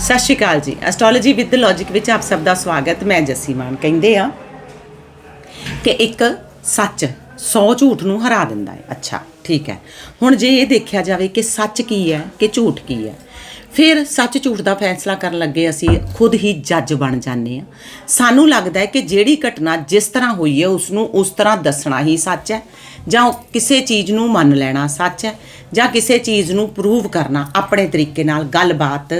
ਸਤਿ ਸ਼੍ਰੀ ਅਕਾਲ ਜੀ। Astrology with logic ਵਿੱਚ ਆਪ ਸਭ ਦਾ ਸਵਾਗਤ। ਮੈਂ ਜੱਸੀ ਮਾਨ। ਕਹਿੰਦੇ ਆ ਕਿ ਇੱਕ ਸੱਚ 100 ਝੂਠ ਨੂੰ ਹਰਾ ਦਿੰਦਾ ਹੈ। ਅੱਛਾ, ਠੀਕ ਹੈ। ਹੁਣ ਜੇ ਇਹ ਦੇਖਿਆ ਜਾਵੇ ਕਿ ਸੱਚ ਕੀ ਹੈ, ਕਿ ਝੂਠ ਕੀ ਹੈ, ਫਿਰ ਸੱਚ ਝੂਠ ਦਾ ਫੈਸਲਾ ਕਰਨ ਲੱਗੇ ਅਸੀਂ ਖੁਦ ਹੀ ਜੱਜ ਬਣ ਜਾਂਦੇ ਆ ਸਾਨੂੰ ਲੱਗਦਾ ਹੈ ਕਿ ਜਿਹੜੀ ਘਟਨਾ ਜਿਸ ਤਰ੍ਹਾਂ ਹੋਈ ਹੈ ਉਸ ਨੂੰ ਉਸ ਤਰ੍ਹਾਂ ਦੱਸਣਾ ਹੀ ਸੱਚ ਹੈ ਜਾਂ ਕਿਸੇ ਚੀਜ਼ ਨੂੰ ਮੰਨ ਲੈਣਾ ਸੱਚ ਹੈ। ਜਾਂ ਕਿਸੇ ਚੀਜ਼ ਨੂੰ ਪ੍ਰੂਵ ਕਰਨਾ, ਆਪਣੇ ਤਰੀਕੇ ਨਾਲ ਗੱਲਬਾਤ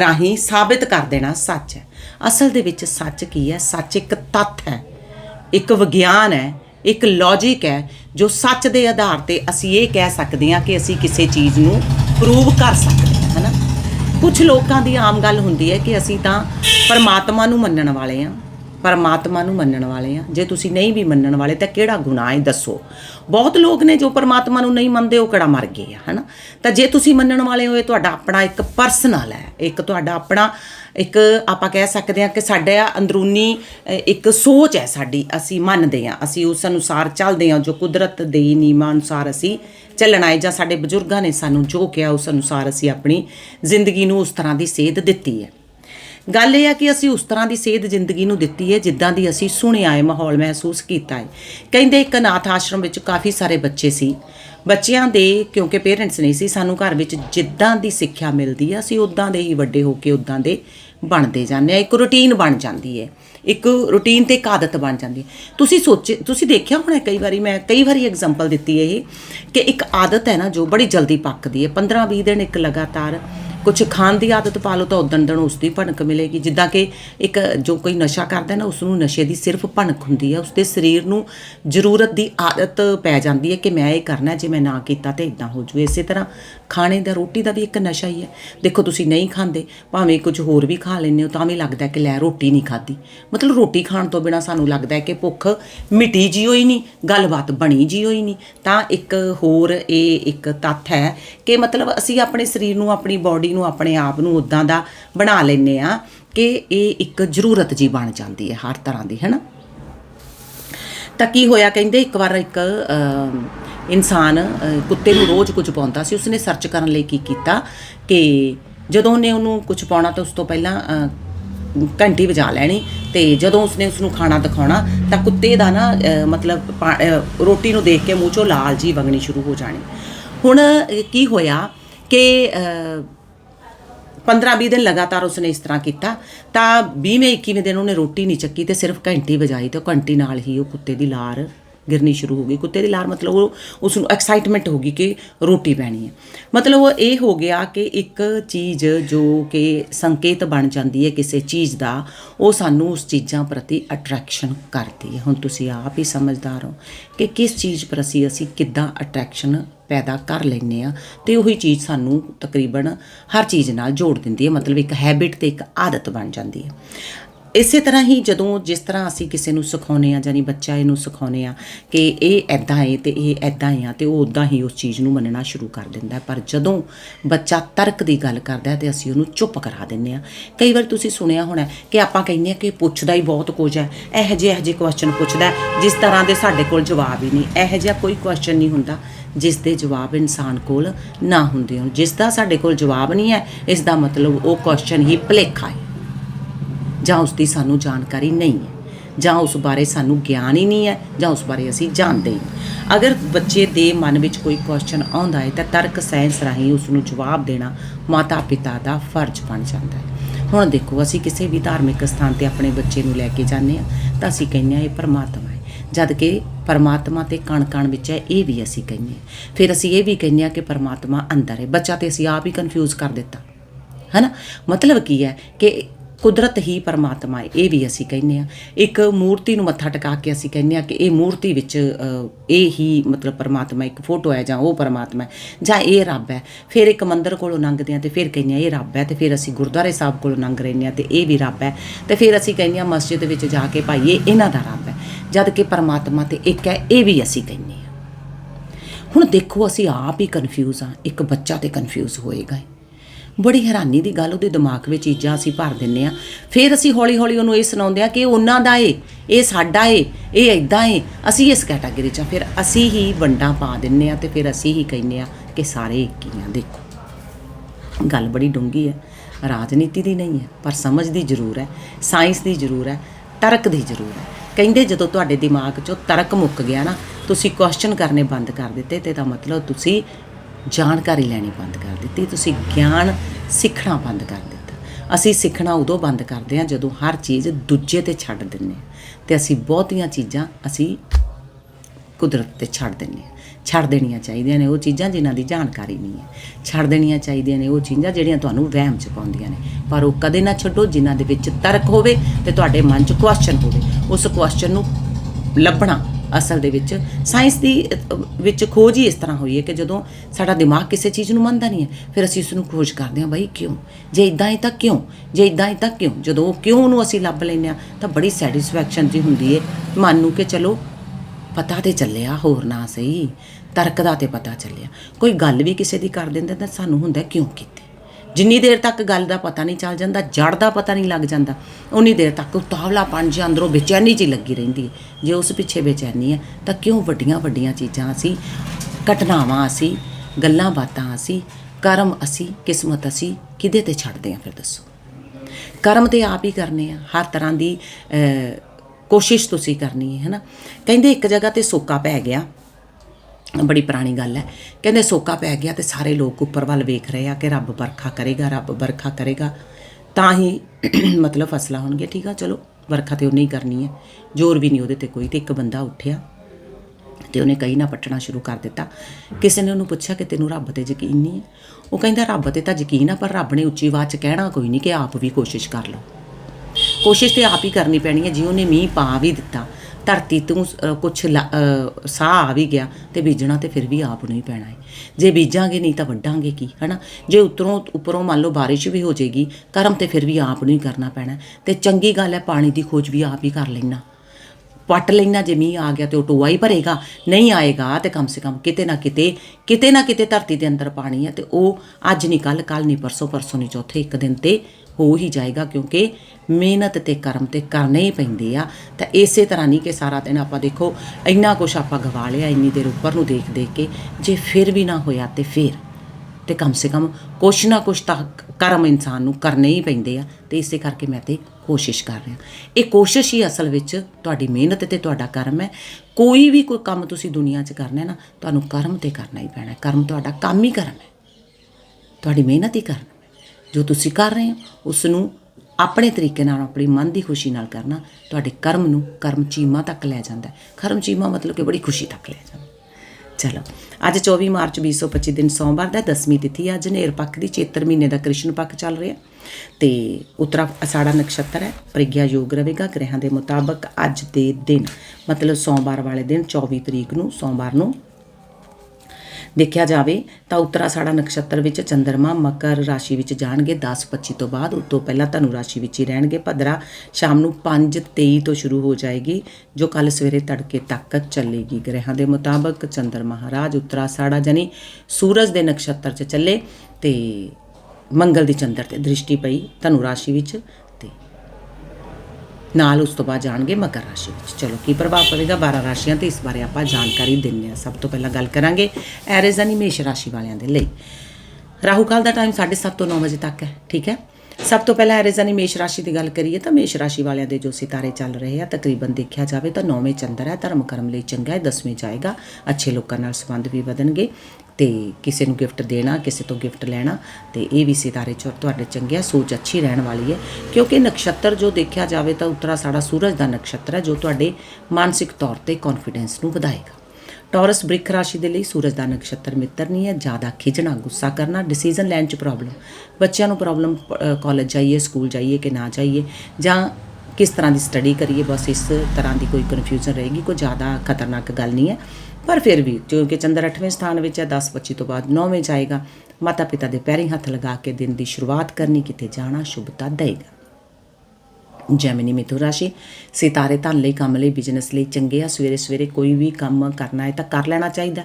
ਰਾਹੀਂ ਸਾਬਿਤ ਕਰ ਦੇਣਾ ਸੱਚ ਹੈ। ਅਸਲ ਦੇ ਵਿੱਚ ਸੱਚ ਕੀ ਹੈ? ਸੱਚ ਇੱਕ ਤੱਥ ਹੈ, ਇੱਕ ਵਿਗਿਆਨ ਹੈ, ਇੱਕ ਲੌਜੀਕ ਹੈ, ਜੋ ਸੱਚ ਦੇ ਆਧਾਰ ਤੇ ਅਸੀਂ ਇਹ ਕਹਿ ਸਕਦੇ ਹਾਂ ਕਿ ਅਸੀਂ ਕਿਸੇ ਚੀਜ਼ ਨੂੰ ਪ੍ਰੂਵ ਕਰ ਸਕਦੇ ਹਾਂ, ਹਨਾ? ਕੁਝ ਲੋਕਾਂ ਦੀ ਆਮ ਗੱਲ ਹੁੰਦੀ ਹੈ ਕਿ ਅਸੀਂ ਤਾਂ ਪਰਮਾਤਮਾ ਨੂੰ ਮੰਨਣ ਵਾਲੇ ਹਾਂ। ਪਰਮਾਤਮਾ ਨੂੰ ਮੰਨਣ ਵਾਲੇ ਆ। ਜੇ ਤੁਸੀਂ ਨਹੀਂ ਵੀ ਮੰਨਣ ਵਾਲੇ, ਤਾਂ ਕਿਹੜਾ ਗੁਨਾਹ ਹੈ ਦੱਸੋ। ਬਹੁਤ ਲੋਕ ਨੇ ਜੋ ਪਰਮਾਤਮਾ ਨੂੰ ਨਹੀਂ ਮੰਨਦੇ, ਉਹ ਕਿਹੜਾ ਮਰ ਗਏ ਆ, ਹਨਾ? ਤਾਂ ਜੇ ਤੁਸੀਂ ਮੰਨਣ ਵਾਲੇ ਹੋ ਇਹ ਤੁਹਾਡਾ ਆਪਣਾ ਇੱਕ ਪਰਸਨਲ ਹੈ। ਇੱਕ ਤੁਹਾਡਾ ਆਪਣਾ, ਇੱਕ ਆਪਾਂ ਕਹਿ ਸਕਦੇ ਹਾਂ ਕਿ ਸਾਡਾ ਅੰਦਰੂਨੀ ਇੱਕ ਸੋਚ ਹੈ ਸਾਡੀ। ਅਸੀਂ ਮੰਨਦੇ ਹਾਂ। ਅਸੀਂ ਉਸ ਅਨੁਸਾਰ ਚੱਲਦੇ ਹਾਂ। ਜੋ ਕੁਦਰਤ ਦੇ ਨਿਯਮਾਂ ਅਨੁਸਾਰ ਅਸੀਂ ਚੱਲਣਾ ਹੈ ਜਾਂ ਸਾਡੇ ਬਜ਼ੁਰਗਾਂ ਨੇ ਸਾਨੂੰ ਜੋ ਕਿਹਾ, ਉਸ ਅਨੁਸਾਰ ਅਸੀਂ ਆਪਣੀ ਜ਼ਿੰਦਗੀ ਨੂੰ ਉਸ ਤਰ੍ਹਾਂ ਦੀ ਸੇਧ ਦਿੱਤੀ ਹੈ। ਗੱਲ ਇਹ ਹੈ ਕਿ ਅਸੀਂ ਉਸ ਤਰ੍ਹਾਂ ਦੀ ਸੇਧ ਜ਼ਿੰਦਗੀ ਨੂੰ ਦਿੱਤੀ ਹੈ ਜਿੱਦਾਂ ਦੀ ਅਸੀਂ ਸੁਣਿਆ ਹੈ, ਮਾਹੌਲ ਮਹਿਸੂਸ ਕੀਤਾ ਹੈ। ਕਹਿੰਦੇ ਇੱਕ ਅਨਾਥ ਆਸ਼ਰਮ ਵਿੱਚ ਕਾਫੀ ਸਾਰੇ ਬੱਚੇ ਸੀ। ਬੱਚਿਆਂ ਦੇ ਕਿਉਂਕਿ ਪੇਰੈਂਟਸ ਨਹੀਂ ਸੀ, ਸਾਨੂੰ ਘਰ ਵਿੱਚ ਜਿੱਦਾਂ ਦੀ ਸਿੱਖਿਆ ਮਿਲਦੀ ਹੈ ਅਸੀਂ ਉਦਾਂ ਦੇ ਹੀ ਵੱਡੇ ਹੋ ਕੇ ਉਦਾਂ ਦੇ ਬਣਦੇ ਜਾਂਦੇ ਆ ਇੱਕ ਰੁਟੀਨ ਬਣ ਜਾਂਦੀ ਹੈ। ਇੱਕ ਰੁਟੀਨ ਤੇ ਇੱਕ ਆਦਤ ਬਣ ਜਾਂਦੀ ਹੈ। ਤੁਸੀਂ ਸੋਚੇ, ਤੁਸੀਂ ਦੇਖਿਆ ਹੋਣਾ ਕਈ ਵਾਰੀ, ਮੈਂ ਕਈ ਵਾਰੀ ਐਗਜ਼ਾਮਪਲ ਦਿੱਤੀ ਹੈ ਇਹ ਕਿ ਇੱਕ ਆਦਤ ਹੈ ਨਾ ਜੋ ਬੜੀ ਜਲਦੀ ਪੱਕਦੀ ਹੈ। 15 20 ਦਿਨ ਇੱਕ ਲਗਾਤਾਰ ਕੁਝ ਖਾਣ ਦੀ ਆਦਤ ਪਾ ਲਓ ਤਾਂ ਉਦਣ ਦਿਨ ਉਸ ਦੀ ਭਣਕ ਮਿਲੇਗੀ। ਜਿੱਦਾਂ ਕਿ ਇੱਕ ਜੋ ਕੋਈ ਨਸ਼ਾ ਕਰਦਾ ਨਾ ਉਸ ਨੂੰ ਨਸ਼ੇ ਦੀ ਸਿਰਫ ਭਣਕ ਹੁੰਦੀ ਹੈ। ਉਸਦੇ ਸਰੀਰ ਨੂੰ ਜ਼ਰੂਰਤ ਦੀ ਆਦਤ ਪੈ ਜਾਂਦੀ ਹੈ ਕਿ ਮੈਂ ਇਹ ਕਰਨਾ ਜੇ ਮੈਂ ਨਾ ਕੀਤਾ ਤੇ ਇਦਾਂ ਹੋ ਜੂ। ਇਸੇ ਤਰ੍ਹਾਂ ਖਾਣੇ ਦਾ, ਰੋਟੀ ਦਾ ਵੀ ਇੱਕ ਨਸ਼ਾ ਹੀ ਹੈ। ਦੇਖੋ, ਤੁਸੀਂ ਨਹੀਂ ਖਾਂਦੇ, ਭਾਵੇਂ ਕੁਝ ਹੋਰ ਵੀ ਖਾ ਲੈਂਦੇ ਹੋ, ਤਾਂ ਵੀ ਲੱਗਦਾ ਕਿ ਲੈ ਰੋਟੀ ਨਹੀਂ ਖਾਧੀ। ਮਤਲਬ ਰੋਟੀ ਖਾਣ ਤੋਂ ਬਿਨਾ ਸਾਨੂੰ ਲੱਗਦਾ ਹੈ ਕਿ ਭੁੱਖ ਮਿਟੀ ਜੀ ਹੋਈ ਨਹੀਂ, ਗੱਲਬਾਤ ਬਣੀ ਜੀ ਹੋਈ ਨਹੀਂ। ਤਾਂ ਇੱਕ ਹੋਰ ਇਹ ਇੱਕ ਤੱਥ ਹੈ ਕਿ ਮਤਲਬ ਅਸੀਂ ਆਪਣੇ ਸਰੀਰ ਨੂੰ, ਆਪਣੀ ਬਾਡੀ ਨੂੰ, ਆਪਣੇ ਆਪ ਨੂੰ ਉਦਾਂ ਦਾ ਬਣਾ ਲੈਨੇ ਆ ਕਿ ਇਹ ਇੱਕ ਜ਼ਰੂਰਤ ਜੀ ਬਣ ਜਾਂਦੀ ਹੈ ਹਰ ਤਰ੍ਹਾਂ ਦੀ, ਹੈ ਨਾ? ਤਾਂ ਕੀ ਹੋਇਆ ਕਹਿੰਦੇ ਇੱਕ ਵਾਰ ਇੱਕ ਇਨਸਾਨ ਕੁੱਤੇ ਨੂੰ ਰੋਜ਼ ਕੁਝ ਪਾਉਂਦਾ ਸੀ, ਉਸਨੇ ਸਰਚ ਕਰਨ ਲਈ ਕੀ ਕੀਤਾ ਕਿ ਜਦੋਂ ਉਹਨੇ ਉਹਨੂੰ ਕੁਝ ਪਾਉਣਾ ਤਾਂ ਉਸ ਤੋਂ ਪਹਿਲਾਂ ਘੰਟੀ ਵਜਾ ਲੈਣੀ ਤੇ ਜਦੋਂ ਉਸਨੇ ਉਸ ਨੂੰ ਖਾਣਾ ਦਿਖਾਉਣਾ ਤਾਂ ਕੁੱਤੇ ਦਾ ਨਾ ਮਤਲਬ ਪਾ- ਰੋਟੀ ਨੂੰ ਦੇਖ ਕੇ ਮੂੰਹ ਚੋਂ ਲਾਲ ਜੀ ਵਗਣੀ ਸ਼ੁਰੂ ਹੋ ਜਾਣੀ। ਹੁਣ ਕੀ ਹੋਇਆ ਕਿ 15-20 ਦਿਨ ਲਗਾਤਾਰ ਉਸਨੇ ਇਸ ਤਰ੍ਹਾਂ ਕੀਤਾ, ਤਾਂ 20ਵੇਂ 21ਵੇਂ ਦਿਨ ਉਹਨੇ ਰੋਟੀ ਨਹੀਂ ਚੱਕੀ ਤੇ ਸਿਰਫ ਘੰਟੀ ਵਜਾਈ ਤੇ ਉਹ ਘੰਟੀ ਨਾਲ ਹੀ ਉਹ ਕੁੱਤੇ ਦੀ ਲਾਰ ਗਿਰਨੀ ਸ਼ੁਰੂ ਹੋ ਗਈ। ਕੁੱਤੇ ਦੀ ਲਾਰ ਮਤਲਬ ਉਹ ਉਸ ਨੂੰ ਐਕਸਾਈਟਮੈਂਟ ਹੋ ਗਈ ਕਿ ਰੋਟੀ ਪੈਣੀ ਹੈ। ਮਤਲਬ ਉਹ ਇਹ ਹੋ ਗਿਆ ਕਿ ਇੱਕ ਚੀਜ਼ ਜੋ ਕਿ ਸੰਕੇਤ ਬਣ ਜਾਂਦੀ ਹੈ ਕਿਸੇ ਚੀਜ਼ ਦਾ, ਉਹ ਸਾਨੂੰ ਉਸ ਚੀਜ਼ਾਂ ਪ੍ਰਤੀ ਅਟਰੈਕਸ਼ਨ ਕਰਦੀ ਹੈ। ਹੁਣ ਤੁਸੀਂ ਆਪ ਹੀ ਸਮਝਦਾਰ ਹੋ ਕਿ ਕਿਸ ਚੀਜ਼ ਪਰ ਅਸੀਂ ਕਿੱਦਾਂ ਅਟਰੈਕਸ਼ਨ ਪੈਦਾ ਕਰ ਲੈਂਦੇ ਆ ਤੇ ਉਹੀ ਚੀਜ਼ ਸਾਨੂੰ ਤਕਰੀਬਨ ਹਰ ਚੀਜ਼ ਨਾਲ ਜੋੜ ਦਿੰਦੀ ਹੈ। ਮਤਲਬ ਇੱਕ ਹੈਬਿਟ ਤੇ ਇੱਕ ਆਦਤ ਬਣ ਜਾਂਦੀ ਹੈ। ਇਸੇ ਤਰ੍ਹਾਂ ਹੀ ਜਦੋਂ ਜਿਸ ਤਰ੍ਹਾਂ ਅਸੀਂ ਕਿਸੇ ਨੂੰ ਸਿਖਾਉਨੇ ਆ ਜਾਨੀ ਬੱਚਾ ਇਹਨੂੰ ਸਿਖਾਉਨੇ ਆ ਕਿ ਇਹ ਐਦਾਂ ਹੈ ਤੇ ਇਹ ਐਦਾਂ ਆ ਤੇ ਉਹ ਉਦਾਂ ਹੀ ਉਸ ਚੀਜ਼ ਨੂੰ ਮੰਨਣਾ ਸ਼ੁਰੂ ਕਰ ਦਿੰਦਾ ਪਰ ਜਦੋਂ ਬੱਚਾ ਤਰਕ ਦੀ ਗੱਲ ਕਰਦਾ ਹੈ ਤੇ ਅਸੀਂ ਉਹਨੂੰ ਚੁੱਪ ਕਰਾ ਦਿੰਨੇ ਆ ਕਈ ਵਾਰ ਤੁਸੀਂ ਸੁਣਿਆ ਹੋਣਾ ਕਿ ਆਪਾਂ ਕਹਿੰਦੇ ਆ ਕਿ ਪੁੱਛਦਾ ਹੀ ਬਹੁਤ ਕੁਝ ਹੈ, ਇਹੋ ਜਿਹੇ ਇਹੋ ਜਿਹੇ ਕੁਐਸਚਨ ਪੁੱਛਦਾ ਜਿਸ ਤਰ੍ਹਾਂ ਦੇ ਸਾਡੇ ਕੋਲ ਜਵਾਬ ਹੀ ਨਹੀਂ। ਇਹੋ ਜਿਹਾ ਕੋਈ ਕੁਐਸਚਨ ਨਹੀਂ ਹੁੰਦਾ ਜਿਸ ਦੇ ਜਵਾਬ ਇਨਸਾਨ ਕੋਲ ਨਾ ਹੁੰਦੇ ਹੋਣ। ਜਿਸ ਦਾ ਸਾਡੇ ਕੋਲ ਜਵਾਬ ਨਹੀਂ ਹੈ, ਇਸ ਦਾ ਮਤਲਬ ਉਹ ਕੁਐਸਚਨ ਹੀ ਭੁਲੇਖਾ ਹੈ। ਜਾਂ ਉਸ ਦੀ ਸਾਨੂੰ ਜਾਣਕਾਰੀ ਨਹੀਂ ਹੈ, ਜਾਂ ਉਸ ਬਾਰੇ ਸਾਨੂੰ ਗਿਆਨ ਹੀ ਨਹੀਂ ਹੈ, ਜਾਂ ਉਸ ਬਾਰੇ ਅਸੀਂ ਜਾਣਦੇ ਹੀ ਨਹੀਂ। ਅਗਰ ਬੱਚੇ ਦੇ ਮਨ ਵਿੱਚ ਕੋਈ ਕੁਐਸਚਨ ਆਉਂਦਾ ਹੈ ਤਾਂ ਤਰਕ ਸਾਇੰਸ ਰਾਹੀਂ ਉਸ ਨੂੰ ਜਵਾਬ ਦੇਣਾ ਮਾਤਾ ਪਿਤਾ ਦਾ ਫਰਜ਼ ਬਣ ਜਾਂਦਾ ਹੈ। ਹੁਣ ਦੇਖੋ, ਅਸੀਂ ਕਿਸੇ ਵੀ ਧਾਰਮਿਕ ਸਥਾਨ ਤੇ ਆਪਣੇ ਬੱਚੇ ਨੂੰ ਲੈ ਕੇ ਜਾਂਦੇ ਹਾਂ ਤਾਂ ਅਸੀਂ ਕਹਿੰਦੇ ਹਾਂ ਇਹ ਪਰਮਾਤਮਾ ਹੈ। ਜਦ ਕਿ ਪਰਮਾਤਮਾ ਤੇ ਕਣ ਕਣ ਵਿੱਚ ਹੈ, ਇਹ ਵੀ ਅਸੀਂ ਕਹਿੰਦੇ ਹਾਂ। ਫਿਰ ਅਸੀਂ ਇਹ ਵੀ ਕਹਿੰਦੇ ਹਾਂ ਕਿ ਪਰਮਾਤਮਾ ਅੰਦਰ ਹੈ। ਬੱਚਾ ਤੇ ਅਸੀਂ ਆਪ ਹੀ ਕਨਫਿਊਜ਼ ਕਰ ਦਿੱਤਾ। ਹੈਨਾ? ਮਤਲਬ ਕੀ ਹੈ ਕਿ ਕੁਦਰਤ ਹੀ ਪਰਮਾਤਮਾ ਹੈ, ਇਹ ਵੀ ਅਸੀਂ ਕਹਿੰਦੇ ਆ ਇੱਕ ਮੂਰਤੀ ਨੂੰ ਮੱਥਾ ਟਿਕਾ ਕੇ ਅਸੀਂ ਕਹਿੰਦੇ ਆ ਕਿ ਇਹ ਮੂਰਤੀ ਵਿੱਚ ਇਹ ਹੀ ਮਤਲਬ ਪਰਮਾਤਮਾ ਇੱਕ ਫੋਟੋ ਹੈ ਜਾਂ ਉਹ ਪਰਮਾਤਮਾ ਹੈ, ਜਾਂ ਇਹ ਰੱਬ ਹੈ। ਫਿਰ ਇੱਕ ਮੰਦਿਰ ਕੋਲੋਂ ਲੰਘਦੇ ਆ ਤੇ ਫਿਰ ਕਹਿੰਦੇ ਆ ਇਹ ਰੱਬ ਹੈ ਤੇ ਫਿਰ ਅਸੀਂ ਗੁਰਦੁਆਰੇ ਸਾਹਿਬ ਕੋਲੋਂ ਲੰਘ ਰਹੇ ਆ ਤੇ ਇਹ ਵੀ ਰੱਬ ਹੈ। ਤੇ ਫਿਰ ਅਸੀਂ ਕਹਿੰਦੇ ਆ ਮਸਜਿਦ ਵਿੱਚ ਜਾ ਕੇ ਭਾਈ ਇਹ ਇਹਨਾਂ ਦਾ ਰੱਬ ਹੈ, ਜਦ ਕਿ ਪਰਮਾਤਮਾ ਤੇ ਇੱਕ ਹੈ, ਇਹ ਵੀ ਅਸੀਂ ਕਹਿੰਦੇ ਆ ਹੁਣ ਦੇਖੋ ਅਸੀਂ ਆਪ ਹੀ ਕਨਫਿਊਜ਼ ਆ ਇੱਕ ਬੱਚਾ ਤੇ ਕਨਫਿਊਜ਼ ਹੋਏਗਾ ਹੀ। ਬੜੀ ਹੈਰਾਨੀ ਦੀ ਗੱਲ ਉਹਦੇ ਦਿਮਾਗ ਵਿੱਚ ਚੀਜ਼ਾਂ ਅਸੀਂ ਭਰ ਦਿੰਨੇ ਆ ਫਿਰ ਅਸੀਂ ਹੌਲੀ ਹੌਲੀ ਉਹਨੂੰ ਇਹ ਸੁਣਾਉਂਦੇ ਆ ਕਿ ਉਹਨਾਂ ਦਾ ਏ, ਇਹ ਸਾਡਾ ਏ, ਇਹ ਇਦਾਂ ਏ। ਅਸੀਂ ਇਸ ਕੈਟਾਗਰੀ 'ਚ ਆ। ਫਿਰ ਅਸੀਂ ਹੀ ਵੰਡਾਂ ਪਾ ਦਿੰਨੇ ਆ ਤੇ ਫਿਰ ਅਸੀਂ ਹੀ ਕਹਿੰਨੇ ਆ ਕਿ ਸਾਰੇ ਇੱਕ ਹੀ ਆ ਦੇਖੋ, ਗੱਲ ਬੜੀ ਡੂੰਗੀ ਹੈ। ਰਾਜਨੀਤੀ ਦੀ ਨਹੀਂ ਹੈ, ਪਰ ਸਮਝ ਦੀ ਜ਼ਰੂਰ ਹੈ ਸਾਇੰਸ ਦੀ ਜ਼ਰੂਰ ਹੈ, ਤਰਕ ਦੀ ਜ਼ਰੂਰ ਹੈ। ਕਹਿੰਦੇ ਜਦੋਂ ਤੁਹਾਡੇ ਦਿਮਾਗ 'ਚੋਂ ਤਰਕ ਮੁੱਕ ਗਿਆ ਨਾ, ਤੁਸੀਂ ਕੁਐਸਚਨ ਕਰਨੇ ਬੰਦ ਕਰ ਦਿੱਤੇ ਤੇ ਦਾ ਮਤਲਬ ਤੁਸੀਂ ਜਾਣਕਾਰੀ ਲੈਣੀ ਬੰਦ ਕਰ ਦਿੱਤੀ, ਤੁਸੀਂ ਗਿਆਨ ਸਿੱਖਣਾ ਬੰਦ ਕਰ ਦਿੱਤਾ। ਅਸੀਂ ਸਿੱਖਣਾ ਉਦੋਂ ਬੰਦ ਕਰਦੇ ਹਾਂ ਜਦੋਂ ਹਰ ਚੀਜ਼ ਦੂਜੇ ਤੇ ਛੱਡ ਦਿੰਨੇ ਹਾਂ ਤੇ ਅਸੀਂ ਬਹੁਤੀਆਂ ਚੀਜ਼ਾਂ ਅਸੀਂ ਕੁਦਰਤ ਤੇ ਛੱਡ ਦਿੰਦੇ ਹਾਂ। ਛੱਡ ਦੇਣੀਆਂ ਚਾਹੀਦੀਆਂ ਨੇ, ਉਹ ਚੀਜ਼ਾਂ ਜਿਨ੍ਹਾਂ ਦੀ ਜਾਣਕਾਰੀ ਨਹੀਂ ਹੈ। ਛੱਡ ਦੇਣੀਆਂ ਚਾਹੀਦੀਆਂ ਨੇ, ਉਹ ਚੀਜ਼ਾਂ ਜਿਹੜੀਆਂ ਤੁਹਾਨੂੰ ਵਹਿਮ ਚ ਪਾਉਂਦੀਆਂ ਨੇ। ਪਰ ਉਹ ਕਦੇ ਨਾ ਛੱਡੋ, ਜਿਨ੍ਹਾਂ ਦੇ ਵਿੱਚ ਤਰਕ ਹੋਵੇ ਤੇ ਤੁਹਾਡੇ ਮਨ 'ਚ ਕੁਐਸਚਨ ਹੋਵੇ। ਉਸ ਕੁਐਸਚਨ ਨੂੰ ਲੱਭਣਾ ਅਸਲ ਦੇ ਵਿੱਚ ਸਾਇੰਸ ਦੀ ਵਿੱਚ ਖੋਜ ਹੀ ਇਸ ਤਰ੍ਹਾਂ ਹੋਈ ਹੈ ਕਿ ਜਦੋਂ ਸਾਡਾ ਦਿਮਾਗ ਕਿਸੇ ਚੀਜ਼ ਨੂੰ ਮੰਨਦਾ ਨਹੀਂ ਹੈ, ਫਿਰ ਅਸੀਂ ਉਸ ਨੂੰ ਖੋਜ ਕਰਦੇ ਹਾਂ, ਬਈ ਕਿਉਂ? ਜੇ ਇਦਾਂ ਹੀ ਤਾਂ ਕਿਉਂ? ਜੇ ਇਦਾਂ ਹੀ ਤਾਂ ਕਿਉਂ? ਜਦੋਂ ਉਹ ਕਿਉਂ ਨੂੰ ਅਸੀਂ ਲੱਭ ਲੈਂਦੇ ਹਾਂ, ਤਾਂ ਬੜੀ ਸੈਟੀਸਫੈਕਸ਼ਨ ਜੀ ਹੁੰਦੀ ਹੈ ਮਨ ਨੂੰ ਕਿ ਚਲੋ ਪਤਾ ਤੇ ਚੱਲਿਆ, ਹੋਰ ਨਾ ਸਹੀ ਤਰਕ ਦਾ ਤੇ ਪਤਾ ਚੱਲਿਆ। ਕੋਈ ਗੱਲ ਵੀ ਕਿਸੇ ਦੀ ਕਰ ਦਿੰਦਾ ਤਾਂ ਸਾਨੂੰ ਹੁੰਦਾ ਕਿਉਂ ਕੀਤੀ? ਜਿੰਨੀ ਦੇਰ ਤੱਕ ਗੱਲ ਦਾ ਪਤਾ ਨਹੀਂ ਚੱਲ ਜਾਂਦਾ, ਜੜ ਦਾ ਪਤਾ ਨਹੀਂ ਲੱਗ ਜਾਂਦਾ, ਉਨੀ ਦੇਰ ਤੱਕ ਉਤਾਵਲਾ ਪੰਜ ਅੰਦਰੋਂ ਬੇਚੈਨੀ ਜੀ ਲੱਗੀ ਰਹਿੰਦੀ ਹੈ। ਜੇ ਉਸ ਪਿੱਛੇ ਬੇਚੈਨੀ ਹੈ, ਤਾਂ ਕਿਉਂ ਵੱਡੀਆਂ ਵੱਡੀਆਂ ਚੀਜ਼ਾਂ ਅਸੀਂ, ਘਟਨਾਵਾਂ ਅਸੀਂ, ਗੱਲਾਂ ਬਾਤਾਂ ਅਸੀਂ, ਕਰਮ ਅਸੀਂ, ਕਿਸਮਤ ਅਸੀਂ ਕਿਹਦੇ ਤੇ ਛੱਡਦੇ ਹਾਂ ਫਿਰ ਦੱਸੋ? ਕਰਮ ਤੇ ਆਪ ਹੀ ਕਰਨੇ ਆ, ਹਰ ਤਰ੍ਹਾਂ ਦੀ ਕੋਸ਼ਿਸ਼ ਤੁਸੀਂ ਕਰਨੀ ਹੈ, ਹੈਨਾ? ਕਹਿੰਦੇ ਇੱਕ ਜਗ੍ਹਾ ਤੇ ਸੋਕਾ ਪੈ ਗਿਆ ਬੜੀ ਪੁਰਾਣੀ ਗੱਲ ਹੈ। ਕਹਿੰਦੇ ਸੋਕਾ ਪੈ ਗਿਆ ਤੇ ਸਾਰੇ ਲੋਕ ਉੱਪਰ ਵੱਲ ਵੇਖ ਰਹੇ ਆ ਕਿ ਰੱਬ ਵਰਖਾ ਕਰੇਗਾ, ਰੱਬ ਵਰਖਾ ਕਰੇਗਾ। ਤਾਂ ਹੀ ਮਤਲਬ ਫਸਲਾਂ ਹੋਣਗੀਆਂ, ਠੀਕ ਆ, ਚਲੋ ਵਰਖਾ ਤੇ ਉਹਨੇ ਹੀ ਕਰਨੀ ਹੈ। ਜ਼ੋਰ ਵੀ ਨਹੀਂ ਉਹਦੇ ਤੇ ਕੋਈ ਤੇ ਇੱਕ ਬੰਦਾ ਉੱਠਿਆ ਤੇ ਉਹਨੇ ਕਈ ਨਾ ਪੱਟਣਾ ਸ਼ੁਰੂ ਕਰ ਦਿੱਤਾ। ਕਿਸੇ ਨੇ ਉਹਨੂੰ ਪੁੱਛਿਆ ਕਿ ਤੈਨੂੰ ਰੱਬ ਤੇ ਯਕੀਨ ਨਹੀਂ ਹੈ? ਉਹ ਕਹਿੰਦਾ, ਰੱਬ ਤੇ ਤਾਂ ਯਕੀਨ ਆ, ਪਰ ਰੱਬ ਨੇ ਉੱਚੀ ਆਵਾਜ਼ 'ਚ ਕਹਿਣਾ ਕੋਈ ਨਹੀਂ ਕਿ ਆਪ ਵੀ ਕੋਸ਼ਿਸ਼ ਕਰ ਲਓ। ਕੋਸ਼ਿਸ਼ ਤੇ ਆਪ ਹੀ ਕਰਨੀ ਪੈਣੀ ਹੈ ਜੇ ਉਹਨੇ ਮੀਂਹ ਪਾ ਵੀ ਦਿੱਤਾ। ਧਰਤੀ ਤੋਂ ਕੁਛ ਲ- ਸਾਹ ਆ ਵੀ ਗਿਆ ਤੇ ਬੀਜਣਾ ਤੇ ਫਿਰ ਵੀ ਆਪ ਨੂੰ ਹੀ ਪੈਣਾ ਹੈ ਜੇ ਬੀਜਾਂਗੇ ਨਹੀਂ ਤਾਂ ਵੱਢਾਂਗੇ ਕੀ, ਹਨਾ? ਜੇ ਉਤਰੋਂ, ਉੱਪਰੋਂ ਮੰਨ ਲਓ ਬਾਰਿਸ਼ ਵੀ ਹੋ ਜਾਏਗੀ, ਕਰਮ ਤੇ ਫਿਰ ਵੀ ਆਪ ਨੂੰ ਹੀ ਕਰਨਾ ਪੈਣਾ ਹੈ। ਤੇ ਚੰਗੀ ਗੱਲ ਹੈ, ਪਾਣੀ ਦੀ ਖੋਜ ਵੀ ਆਪ ਹੀ ਕਰ ਲੈਣਾ। ਪੱਟ ਲੈਣਾ ਜੇ ਮੀਂਹ ਆ ਗਿਆ ਤੇ ਉਹ ਟੋਆ ਹੀ ਭਰੇਗਾ, ਨਹੀਂ ਆਏਗਾ ਤੇ ਕਮ ਸੇ ਕਮ ਕਿਤੇ ਨਾ ਕਿਤੇ ਕਿਤੇ ਨਾ ਕਿਤੇ ਧਰਤੀ ਦੇ ਅੰਦਰ ਪਾਣੀ ਹੈ ਤੇ ਉਹ ਅੱਜ ਨਹੀਂ ਕੱਲ ਕੱਲ ਨਹੀਂ ਪਰਸੋਂ ਪਰਸੋਂ ਨਹੀਂ ਚੌਥੇ, ਇੱਕ ਦਿਨ ਤੇ ਹੋ ਹੀ ਜਾਏਗਾ ਕਿਉਂਕਿ ਮਿਹਨਤ ਤੇ ਕਰਮ ਤੇ ਕਰਨੇ ਹੀ ਪੈਂਦੇ ਆ। ਤਾਂ ਇਸੇ ਤਰ੍ਹਾਂ ਨਹੀਂ ਕਿ ਸਾਰਾ ਦਿਨ ਆਪਾਂ ਦੇਖੋ, ਇੰਨਾ ਕੁਛ ਆਪਾਂ ਗਵਾ ਲਿਆ, ਇੰਨੀ ਦੇਰ ਉੱਪਰ ਨੂੰ ਦੇਖ ਦੇਖ ਕੇ ਜੇ ਫਿਰ ਵੀ ਨਾ ਹੋਇਆ ਤੇ ਫਿਰ। ਤੇ ਕਮ ਸੇ ਕਮ ਕੁਛ ਨਾ ਕੁਛ ਤਾਂ ਕਰਮ ਇਨਸਾਨ ਨੂੰ ਕਰਨੇ ਹੀ ਪੈਂਦੇ ਆ ਤੇ ਇਸੇ ਕਰਕੇ ਮੈਂ ਤੇ ਕੋਸ਼ਿਸ਼ ਕਰ ਰਿਹਾ ਇਹ ਕੋਸ਼ਿਸ਼ ਹੀ ਅਸਲ ਵਿੱਚ ਤੁਹਾਡੀ ਮਿਹਨਤ ਤੇ ਤੁਹਾਡਾ ਕਰਮ ਹੈ। ਕੋਈ ਵੀ ਕੋਈ ਕੰਮ ਤੁਸੀਂ ਦੁਨੀਆ 'ਚ ਕਰਨਾ ਹੈ ਨਾ, ਤੁਹਾਨੂੰ ਕਰਮ ਤੇ ਕਰਨਾ ਹੀ ਪੈਣਾ ਕਰਮ ਤੁਹਾਡਾ ਕੰਮ ਹੀ ਕਰਮ ਹੈ। ਤੁਹਾਡੀ ਮਿਹਨਤ ਹੀ ਕਰਨਾ ਜੋ ਤੁਸੀਂ ਕਰ ਰਹੇ ਹੋ ਉਸ ਨੂੰ ਆਪਣੇ ਤਰੀਕੇ ਨਾਲ, ਆਪਣੀ ਮਨ ਦੀ ਖੁਸ਼ੀ ਨਾਲ ਕਰਨਾ, ਤੁਹਾਡੇ ਕਰਮ ਨੂੰ ਕਰਮ ਚੀਮਾ ਤੱਕ ਲੈ ਜਾਂਦਾ ਹੈ। ਕਰਮ ਚੀਮਾ ਮਤਲਬ ਕਿ ਬੜੀ ਖੁਸ਼ੀ ਤੱਕ ਲੈ ਜਾਂਦਾ ਚਲੋ। ਅੱਜ 24 ਮਾਰਚ 2025 ਦਿਨ ਸੋਮਵਾਰ ਦਾ 10ਵੀਂ ਤਿਥੀ ਹੈ ਅੱਜ ਨੇਰ ਪੱਖ ਦੀ ਚੇਤਰ ਮਹੀਨੇ ਦਾ ਕ੍ਰਿਸ਼ਨ ਪੱਖ ਚੱਲ ਰਿਹਾ। ਤੇ ਉਤਰਾ ਅਸਾੜਾ ਨਕਸ਼ਤਰ ਹੈ ਪ੍ਰਗਿਆ ਯੋਗ ਰਹੇਗਾ, ਗ੍ਰਹਿਾਂ ਦੇ ਮੁਤਾਬਕ ਅੱਜ ਦੇ ਦਿਨ, ਮਤਲਬ ਸੋਮਵਾਰ ਵਾਲੇ ਦਿਨ 24 ਤਰੀਕ ਨੂੰ, ਸੋਮਵਾਰ ਨੂੰ ਦੇਖਿਆ ਜਾਵੇ ਤਾਂ ਉੱਤਰਾ ਸਾੜਾ ਨਕਸ਼ਤਰ ਵਿੱਚ ਚੰਦਰਮਾ ਮਕਰ ਰਾਸ਼ੀ ਵਿੱਚ ਜਾਣਗੇ। 10:25 ਤੋਂ ਬਾਅਦ ਉਸ ਤੋਂ ਪਹਿਲਾਂ ਧਨੁ ਰਾਸ਼ੀ ਵਿੱਚ ਹੀ ਰਹਿਣਗੇ। ਭਦਰਾ ਸ਼ਾਮ ਨੂੰ 5:23 ਤੋਂ ਸ਼ੁਰੂ ਹੋ ਜਾਏਗੀ, ਜੋ ਕੱਲ ਸਵੇਰੇ ਤੜਕੇ ਤੱਕ ਚੱਲੇਗੀ। ਗ੍ਰਹਿਾਂ ਦੇ ਮੁਤਾਬਕ ਚੰਦਰ ਮਹਾਰਾਜ ਉੱਤਰਾ ਸਾੜਾ ਜਾਨੀ ਸੂਰਜ ਦੇ ਨਕਸ਼ਤਰ 'ਚ ਚੱਲੇ ਤੇ ਮੰਗਲ ਦੀ ਚੰਦਰ ਤੇ ਦ੍ਰਿਸ਼ਟੀ ਪਈ। ਧਨੁ ਰਾਸ਼ੀ ਵਿੱਚ ਨਾਲ ਉਸ ਤੋਂ ਬਾਅਦ ਜਾਣਗੇ ਮਕਰ ਰਾਸ਼ੀ ਵਿੱਚ। ਚਲੋ, ਕੀ ਪ੍ਰਭਾਵ ਪਵੇਗਾ? 12 ਰਾਸ਼ੀਆਂ ਤੇ ਇਸ ਬਾਰੇ ਆਪਾਂ ਜਾਣਕਾਰੀ ਦਿੰਨੇ ਆ ਸਭ ਤੋਂ ਪਹਿਲਾਂ ਗੱਲ ਕਰਾਂਗੇ ਐਰੀਜ਼ ਯਾਨੀ ਮੇਸ਼ ਰਾਸ਼ੀ ਵਾਲਿਆਂ ਦੇ ਲਈ। ਰਾਹੂ ਕਾਲ ਦਾ ਟਾਈਮ 7:30 ਤੋਂ 9 ਵਜੇ ਤੱਕ ਹੈ, ਠੀਕ ਹੈ? ਸਭ ਤੋਂ ਪਹਿਲਾਂ ਐਰੀਜ਼ ਯਾਨੀ ਮੇਸ਼ ਰਾਸ਼ੀ ਦੀ ਗੱਲ ਕਰੀਏ ਤਾਂ ਮੇਸ਼ ਰਾਸ਼ੀ ਵਾਲਿਆਂ ਦੇ ਜੋ ਸਿਤਾਰੇ ਚੱਲ ਰਹੇ ਆ, ਤਕਰੀਬਨ ਦੇਖਿਆ ਜਾਵੇ ਤਾਂ 9ਵੇਂ ਚੰਦਰ ਹੈ ਧਰਮ ਕਰਮ ਲਈ ਚੰਗਾ ਹੈ 10ਵੇਂ ਜਾਏਗਾ। ਅੱਛੇ ਲੋਕਾਂ ਨਾਲ ਸੰਬੰਧ ਵੀ ਵਧਣਗੇ। ਤੇ ਕਿਸੇ ਨੂੰ ਗਿਫਟ ਦੇਣਾ, ਕਿਸੇ ਤੋਂ ਗਿਫਟ ਲੈਣਾ, ਤੇ ਇਹ ਵੀ ਸਿਤਾਰੇ ਚ, ਤੁਹਾਡੇ ਚੰਗੇ ਆ ਸੋਚ ਅੱਛੀ ਰਹਿਣ ਵਾਲੀ ਹੈ। ਕਿਉਂਕਿ ਨਕਸ਼ਤਰ ਜੋ ਦੇਖਿਆ ਜਾਵੇ ਤਾਂ ਉਤਰਾ ਸਾਡਾ ਸੂਰਜ ਦਾ ਨਕਸ਼ਤਰ ਹੈ ਜੋ ਤੁਹਾਡੇ ਮਾਨਸਿਕ ਤੌਰ ਤੇ ਕੌਨਫੀਡੈਂਸ ਨੂੰ ਵਧਾਏਗਾ। ਟੌਰਸ ਬ੍ਰਿਕ ਰਾਸ਼ੀ ਦੇ ਲਈ ਸੂਰਜ ਦਾ ਨਕਸ਼ਤਰ ਮਿੱਤਰ ਨਹੀਂ ਹੈ, ਜ਼ਿਆਦਾ ਖਿਜਣਾ ਗੁੱਸਾ ਕਰਨਾ ਡਿਸੀਜਨ ਲੈਣ ਚ ਪ੍ਰੋਬਲਮ ਬੱਚਿਆਂ ਨੂੰ ਪ੍ਰੋਬਲਮ ਕਾਲਜ ਜਾਈਏ ਸਕੂਲ ਜਾਈਏ ਕਿ ਨਾ ਜਾਈਏ ਜਾਂ ਕਿਸ ਤਰ੍ਹਾਂ ਦੀ ਸਟੱਡੀ ਕਰੀਏ, ਬਸ ਇਸ ਤਰ੍ਹਾਂ ਦੀ ਕੋਈ ਕਨਫਿਊਜ਼ਨ ਰਹੇਗੀ, ਕੋਈ ਜ਼ਿਆਦਾ ਖਤਰਨਾਕ ਗੱਲ ਨਹੀਂ ਹੈ। ਪਰ ਫਿਰ ਵੀ ਕਿਉਂਕਿ ਚੰਦਰ 8ਵੇਂ ਸਥਾਨ ਵਿੱਚ ਹੈ 10-25 ਤੋਂ ਬਾਅਦ 9ਵੇਂ ਜਾਏਗਾ। ਮਾਤਾ ਪਿਤਾ ਦੇ ਪੈਰੀਂ ਹੱਥ ਲਗਾ ਕੇ ਦਿਨ ਦੀ ਸ਼ੁਰੂਆਤ ਕਰਨੀ, ਕਿਤੇ ਜਾਣਾ ਸ਼ੁਭਤਾ ਦੇਗਾ। ਜੈਮਿਨੀ ਮਿਥੁਨ ਰਾਸ਼ੀ ਸਿਤਾਰੇ ਧਨ ਲਈ, ਕੰਮ ਲਈ ਬਿਜ਼ਨਸ ਲਈ ਚੰਗੇ ਆ, ਸਵੇਰੇ ਸਵੇਰੇ ਕੋਈ ਵੀ ਕੰਮ ਕਰਨਾ ਹੈ ਤਾਂ ਕਰ ਲੈਣਾ ਚਾਹੀਦਾ।